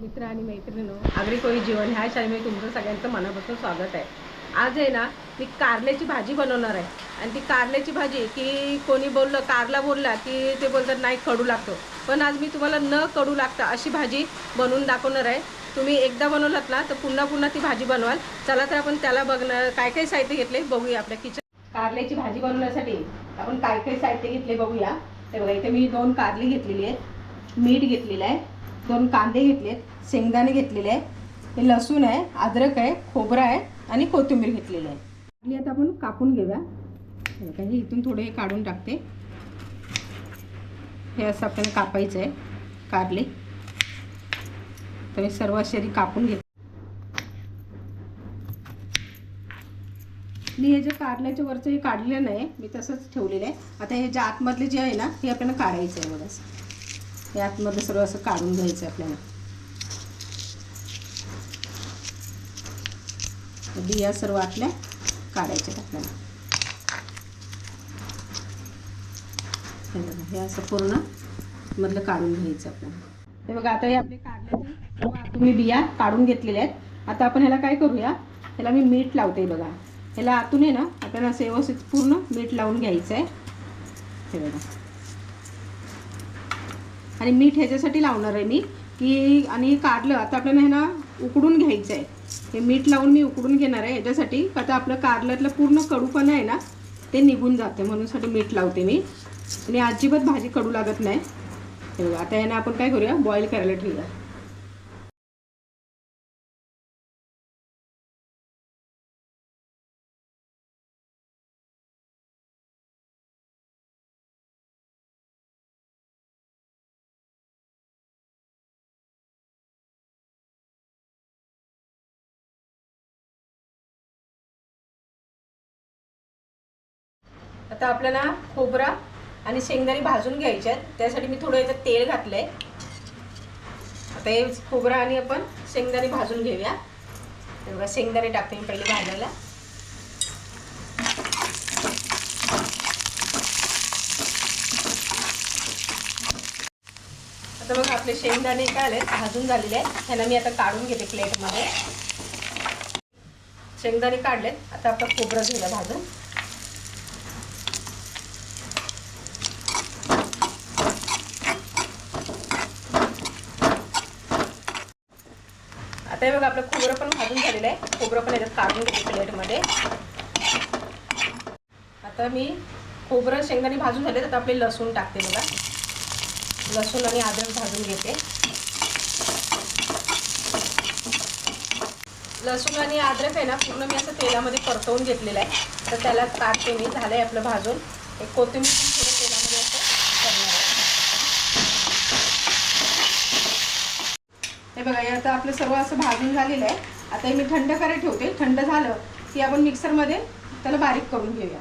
मित्र आणि मैत्रिणींनो आगरी कोळी जीवन ह्या शाळेमध्ये तुमचं सगळ्यांचं मनापासून स्वागत आहे. आज आहे ना मी कारल्याची भाजी बनवणार आहे. आणि ती कारल्याची भाजी की कोणी बोललं कारला बोलला की ते बोलतात नाही कडू लागतो. पण आज मी तुम्हाला न कडू लागता अशी भाजी बनवून दाखवणार आहे. तुम्ही एकदा बनवलात ना तर पुन्हा पुन्हा ती भाजी बनवाल. चला तर आपण त्याला बघणार काय काय साहित्य घेतले बघूया आपल्या किचन. कारल्याची भाजी बनवण्यासाठी आपण काय काय साहित्य घेतले बघूया. ते बघा इथे मी दोन कारली घेतलेली आहे मीठ घेतलेलं आहे. दोन कांदे घेतलेत शेंगदाणे घेतलेले आहे हे लसूण आहे अद्रक आहे खोबरं आहे आणि कोथिंबीर घेतलेली आहे. आणि आता आपण कापून घेऊया. हे हे इथून थोडे हे काढून टाकते. हे असं आपल्याला कापायचं आहे कारले. तर हे सर्व शरी कापून घेते. मी हे जे कारल्याच्या वरचं हे काढलेलं नाही मी तसंच ठेवलेलं आहे. आता हे जे आतमधले जे आहे ना हे आपल्याला काढायचं आहे बघा. असं. हे आतमधलं सर्व असं काढून घ्यायचं आपल्याला. बिया सर्व आपल्या काढायच्यात आपल्याला. हे हे असं पूर्ण मधलं काढून घ्यायचं आपल्याला. हे बघा आता हे आपले काढले तुम्ही हो, बिया काढून घेतलेल्या आहेत. आता आपण ह्याला काय करूया? ह्याला मी मीठ लावते बघा. ह्याला आतून आहे ना आपल्याला असं व्यवस्थित पूर्ण मीठ लावून घ्यायचं आहे हे बघा. आणि मीठ ह्याच्यासाठी लावणार आहे मी की आणि काढलं आता आपल्याला हे ना उकडून घ्यायचं आहे हे मीठ लावून मी उकडून घेणार आहे ह्याच्यासाठी का आता आपलं कारल्यातलं पूर्ण कडूपणा आहे ना ते निघून जाते म्हणूनसाठी मीठ लावते मी. आणि अजिबात भाजी कडू लागत नाही. आता यानं आपण काय करूया बॉईल करायला ठेवूया. आता आपल्याला खोबरा आणि शेंगदाणे भाजून घ्यायचे आहेत. त्यासाठी मी थोडं याच्यात तेल आहे आता हे खोबरा आणि आपण शेंगदाणे भाजून घेऊया. बघा शेंगदाणे टाकते मी पहिले भाजायला. आता बघा आपले शेंगदाणे काय आले भाजून झालेले आहेत. ह्याला मी आता काढून घेते प्लेटमध्ये. शेंगदाणे काढलेत. आता आपण खोबरं घेऊया भाजून. आता हे बघा आपलं खोबरं पण भाजून झालेलं आहे. खोबरं पण याच्यात काढून घेते प्लेटमध्ये. आता मी खोबरं शेंगदाणे भाजून झाले तर आपले लसूण टाकते बघा. लसूण आणि आदर भाजून घेते. लसूण आणि अद्रक आहे ना पूर्ण मी असं तेलामध्ये परतवून घेतलेलं आहे. तर त्याला काढते मी झालं आहे आपलं भाजून. एक कोथिंबीर पण थोडं तेलामध्ये असं करणार आहे हे बघा आता आपलं सर्व असं भाजून झालेलं आहे. आता हे मी थंड करायला ठेवते. थंड झालं की आपण मिक्सरमध्ये त्याला बारीक करून घेऊया.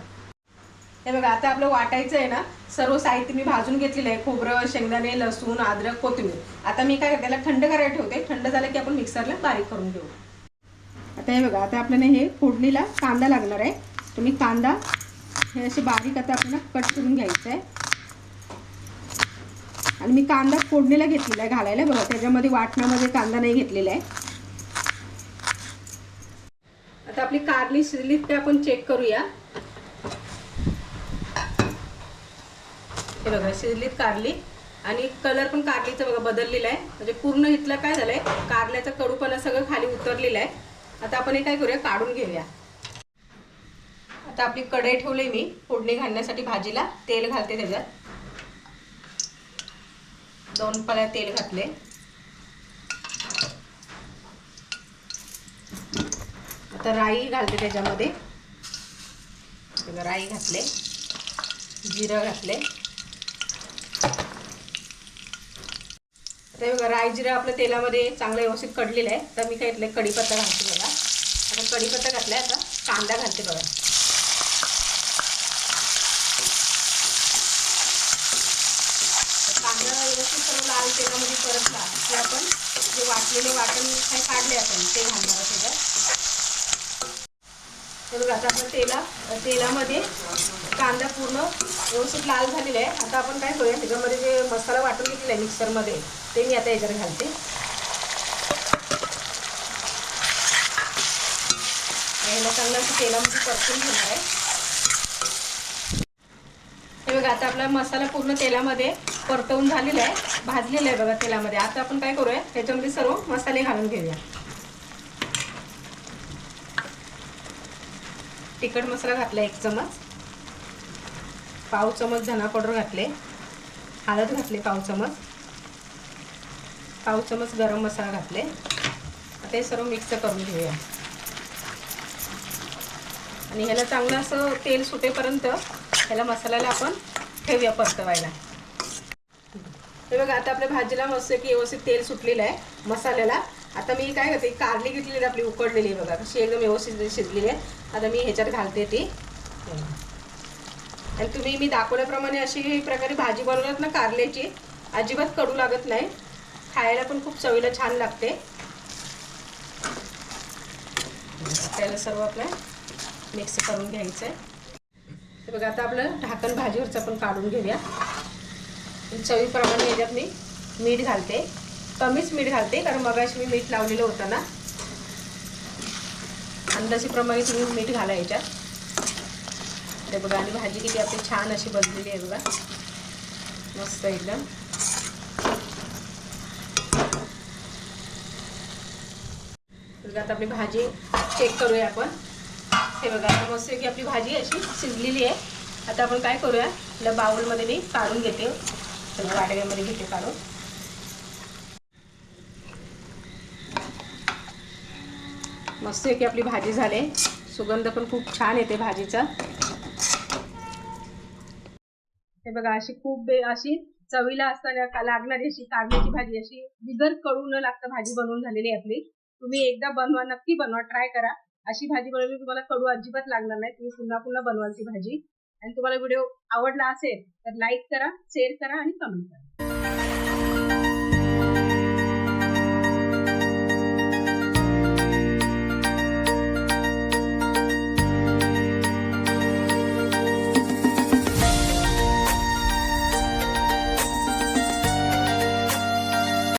हे बघा आता आपलं वाटायचं आहे ना सर्व साहित्य मी भाजून घेतलेलं आहे. खोबरं शेंगदाणे लसूण अद्रक कोथिंबीर. आता मी काय करते त्याला थंड करायला ठेवते. थंड झालं की आपण मिक्सरला बारीक करून घेऊ. आता हे बघा आता आपल्याला हे फोडणीला कांदा लागणार आहे. तुम्ही कांदा हे असे बारीक आता आपल्याला कट करून घ्यायचं आहे. आणि मी कांदा फोडणीला घेतलेला आहे घालायला बघा. त्याच्यामध्ये वाटणामध्ये कांदा नाही घेतलेला आहे. आता आपली कारली शिजली ते आपण चेक करूया. हे बघा शिजलीत कारली. आणि कलर पण कारलीचा बघा बदललेला आहे. म्हणजे पूर्ण इथलं काय झालंय? कारल्याचा कडूपणा सगळं खाली उतरलेलं आहे. आता आपण हे काय करूया? काढून घेऊया. आता आपली कढई ठेवली मी फोडणी घालण्यासाठी भाजीला. तेल घालते त्याच्यात. दोन पळ्या तेल घातले. आता राई घालते त्याच्यामध्ये. राई घातले. जिरं घातले. ते बघा राई जिरं आपल्या तेलामध्ये चांगलं व्यवस्थित कडलेलं आहे. तर मी काय इथले कढीपत्ता घालते बघा. आता कढीपत्ता घातलाय आता कांदा घालते बघा. तेलामध्ये परतला की आपण जे वाटलेले वाटण काही काढले आपण ते घालणार आहोत त्याच्यात. तर बघा आता आपण तेला तेलामध्ये कांदा पूर्ण व्यवस्थित लाल झालेला आहे. आता आपण काय करूया त्याच्यामध्ये जे मसाला वाटून घेतलेला आहे मिक्सरमध्ये ते मी आता याच्यावर घालते. याला चांगला असं तेलामध्ये परतून घेणार आहे. हे बघा आता आपला मसाला पूर्ण तेलामध्ये परतवून झालेला आहे. भाजलेलं आहे बघा तेलामध्ये. आता आपण काय करूया? त्याच्यामध्ये सर्व मसाले घालून घेऊया. तिखट मसाला घातला एक चमच. पाव चमच धना पावडर घातले. हळद घातले पाव चमच. पाव चमच गरम मसाला घातले. आता हे सर्व मिक्स करून घेऊया. आणि ह्याला चांगलं असं तेल सुटेपर्यंत ह्याला मसाल्याला आपण ठेवूया परतवायला. हे बघा आता आपल्या भाजीला मस्त की व्यवस्थित तेल सुटलेलं आहे मसाल्याला. आता मी काय करते कारली घेतलेली आहे आपली उकडलेली आहे बघा. कशी एकदम व्यवस्थित शिजलेली आहे. आता मी ह्याच्यात घालते ती. आणि तुम्ही मी दाखवल्याप्रमाणे अशी प्रकारे भाजी बनवलात ना कारल्याची अजिबात कडू लागत नाही. खायला पण खूप चवीला छान लागते. त्याला सर्व आपल्या मिक्स करून घ्यायचं आहे बघा आता आपलं ढाकण भाजीवरचं आपण काढून घेऊया. चवीप्रमाणे याच्यात मी मीठ घालते. कमीच मीठ घालते कारण मगाशी मी मीठ लावलेलं होतं ना. अंदाजेप्रमाणे तुम्ही मीठ घाला याच्यात. ते बघा आणि भाजी किती आपली छान अशी बनलेली आहे बघा. मस्त एकदम. बघा आता आपली भाजी चेक करूया आपण. हे बघा आता मस्त की आपली भाजी अशी शिजलेली आहे. आता आपण काय करूया? आपल्या बाउलमध्ये मी काढून घेते. सगळं वाटव्यामध्ये घेते काढून. मस्त की आपली भाजी झाली. सुगंध पण खूप छान येते भाजीचा. हे बघा अशी खूप बे अशी चवीला असताना लागणारी अशी कारल्याची भाजी अशी बिगर कळू न लागता भाजी बनवून झालेली आहे आपली. तुम्ही एकदा बनवा नक्की बनवा ट्राय करा. अशी भाजी बनवली तुम्हाला कडू अजिबात लागणार नाही. तुम्ही पुन्हा पुन्हा बनवाल ती भाजी. आणि तुम्हाला व्हिडिओ आवडला असेल तर लाईक करा शेअर करा आणि कमेंट करा.